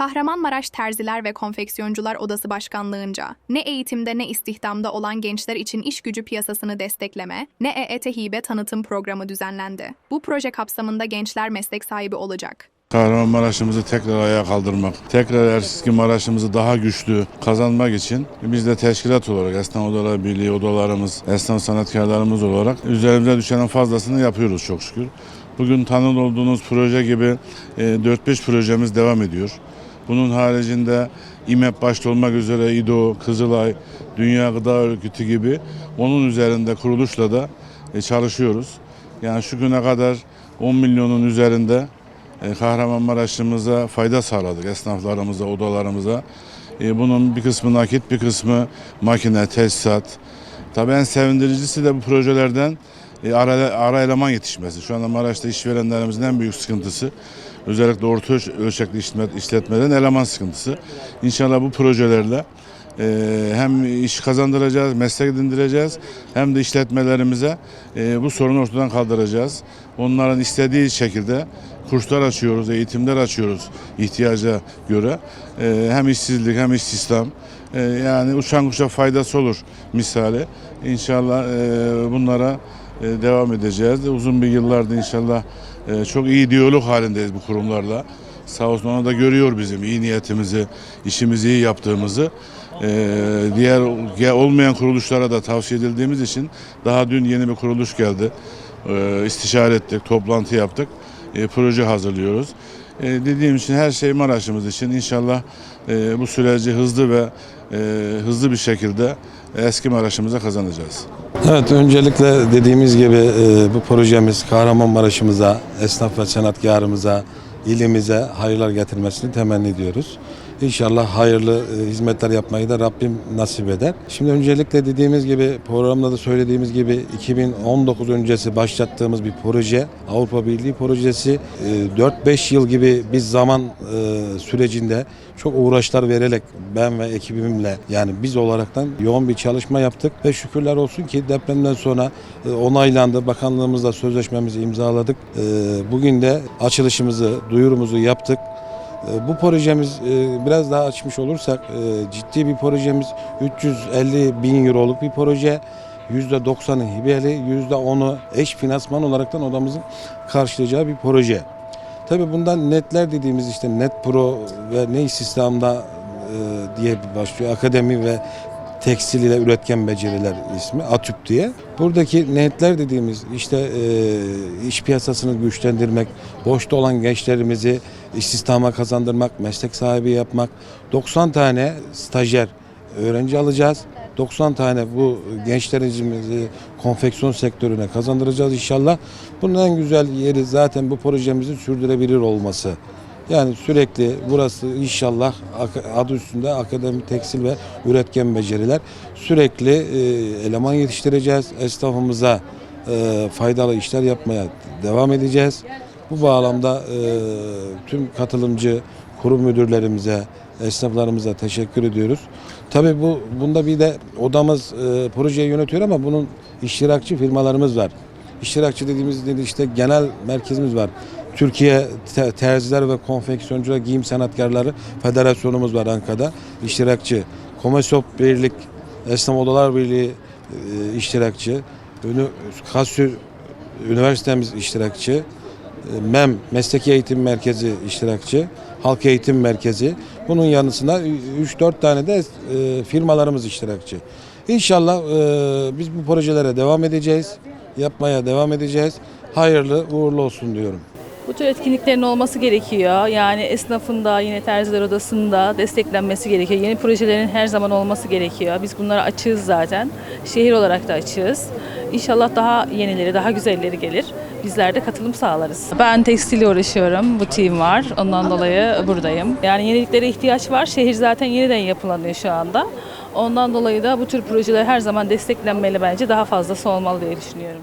Kahramanmaraş Terziler ve Konfeksiyoncular Odası Başkanlığınca ne eğitimde ne istihdamda olan gençler için iş gücü piyasasını destekleme, ne EET hibe tanıtım programı düzenlendi. Bu proje kapsamında gençler meslek sahibi olacak. Kahramanmaraş'ımızı tekrar ayağa kaldırmak, tekrar eski Maraş'ımızı daha güçlü kazanmak için biz de teşkilat olarak Esnaf Odaları Birliği odalarımız, esnaf sanatkarlarımız olarak üzerimize düşenin fazlasını yapıyoruz çok şükür. Bugün tanıl olduğunuz proje gibi e, 4-5 projemiz devam ediyor. Bunun haricinde İMEP başta olmak üzere İDO, Kızılay, Dünya Gıda Örgütü gibi onun üzerinde kuruluşla da e, çalışıyoruz. Yani şu güne kadar 10 milyonun üzerinde e, Kahramanmaraş'ımıza fayda sağladık esnaflarımıza, odalarımıza. E, Bunun bir kısmı nakit, bir kısmı makine, tesisat. Tabii en sevindiricisi de bu projelerden ara, ara eleman yetişmesi. Şu anda Maraş'ta işverenlerimizin en büyük sıkıntısı özellikle orta ölç- ölçekli işletme- işletmelerin eleman sıkıntısı. İnşallah bu projelerle e, hem iş kazandıracağız, meslek edindireceğiz hem de işletmelerimize e, bu sorunu ortadan kaldıracağız. Onların istediği şekilde kurslar açıyoruz, eğitimler açıyoruz ihtiyaca göre. E, hem işsizlik hem istihdam. Yani uçan kuşa faydası olur misali. İnşallah bunlara devam edeceğiz. Uzun bir yıllardır inşallah e, çok iyi diyalog halindeyiz bu kurumlarla. Sağ olsun ona da görüyor bizim iyi niyetimizi, işimizi iyi yaptığımızı. E, diğer olmayan kuruluşlara da tavsiye edildiğimiz için daha dün yeni bir kuruluş geldi. E, istişare ettik, toplantı yaptık. E, proje hazırlıyoruz. E, dediğim için her şey Maraş'ımız için inşallah e, bu süreci hızlı ve e, hızlı bir şekilde eski Maraş'ımıza kazanacağız. Evet öncelikle dediğimiz gibi e, bu projemiz Kahramanmaraş'ımıza, esnaf ve sanatkarımıza, ilimize hayırlar getirmesini temenni ediyoruz. İnşallah hayırlı e, hizmetler yapmayı da Rabbim nasip eder. Şimdi öncelikle dediğimiz gibi programda da söylediğimiz gibi 2019 öncesi başlattığımız bir proje. Avrupa Birliği projesi e, 4-5 yıl gibi bir zaman e, sürecinde çok uğraşlar vererek ben ve ekibimle yani biz olaraktan yoğun bir çalışma yaptık ve şükürler olsun ki depremden sonra e, onaylandı. Bakanlığımızla sözleşmemizi imzaladık. E, Bugün de açılışımızı, duyurumuzu yaptık. E, Bu projemiz e, biraz daha açmış olursak e, ciddi bir projemiz 350 bin euroluk bir proje. %90'ı hibeli, %10'u eş finansman olaraktan odamızın karşılayacağı bir proje. Tabii bundan netler dediğimiz işte Net Pro ve ne istihdamda e, diye başlıyor. Akademi ve tekstil ile üretken beceriler ismi ATÜP diye. Buradaki netler dediğimiz işte e, iş piyasasını güçlendirmek, boşta olan gençlerimizi istihdama kazandırmak, meslek sahibi yapmak. 90 tane stajyer öğrenci alacağız. 90 tane bu gençlerimizi konfeksiyon sektörüne kazandıracağız inşallah. Bunun en güzel yeri zaten bu projemizin sürdürebilir olması. Yani sürekli burası inşallah adı üstünde akademi tekstil ve üretken beceriler. Sürekli e, eleman yetiştireceğiz. Esnafımıza e, faydalı işler yapmaya devam edeceğiz. Bu bağlamda e, tüm katılımcı kurum müdürlerimize, esnaflarımıza teşekkür ediyoruz. Tabii bu bunda bir de odamız e, projeyi yönetiyor ama bunun iştirakçı firmalarımız var. İştirakçı dediğimiz dedi işte genel merkezimiz var. Türkiye Te- Terziler ve Konfeksiyoncular Giyim Sanatkarları Federasyonumuz var Ankara'da. İştirakçı. Komesop Birlik, Esnaf Odalar Birliği e, iştirakçı. Ünü, Üniversitemiz iştirakçı. E, MEM Mesleki Eğitim Merkezi iştirakçı. Halk Eğitim Merkezi. Bunun yanısında 3-4 tane de e, firmalarımız iştirakçı. İnşallah e, biz bu projelere devam edeceğiz. Yapmaya devam edeceğiz. Hayırlı uğurlu olsun diyorum. Bu tür etkinliklerin olması gerekiyor. Yani esnafın da yine terziler odasında desteklenmesi gerekiyor. Yeni projelerin her zaman olması gerekiyor. Biz bunlara açığız zaten. Şehir olarak da açığız. İnşallah daha yenileri, daha güzelleri gelir. Bizler de katılım sağlarız. Ben tekstille uğraşıyorum. Butiğim var. Ondan dolayı buradayım. Yani yeniliklere ihtiyaç var. Şehir zaten yeniden yapılanıyor şu anda. Ondan dolayı da bu tür projeler her zaman desteklenmeli bence. Daha fazlası olmalı diye düşünüyorum.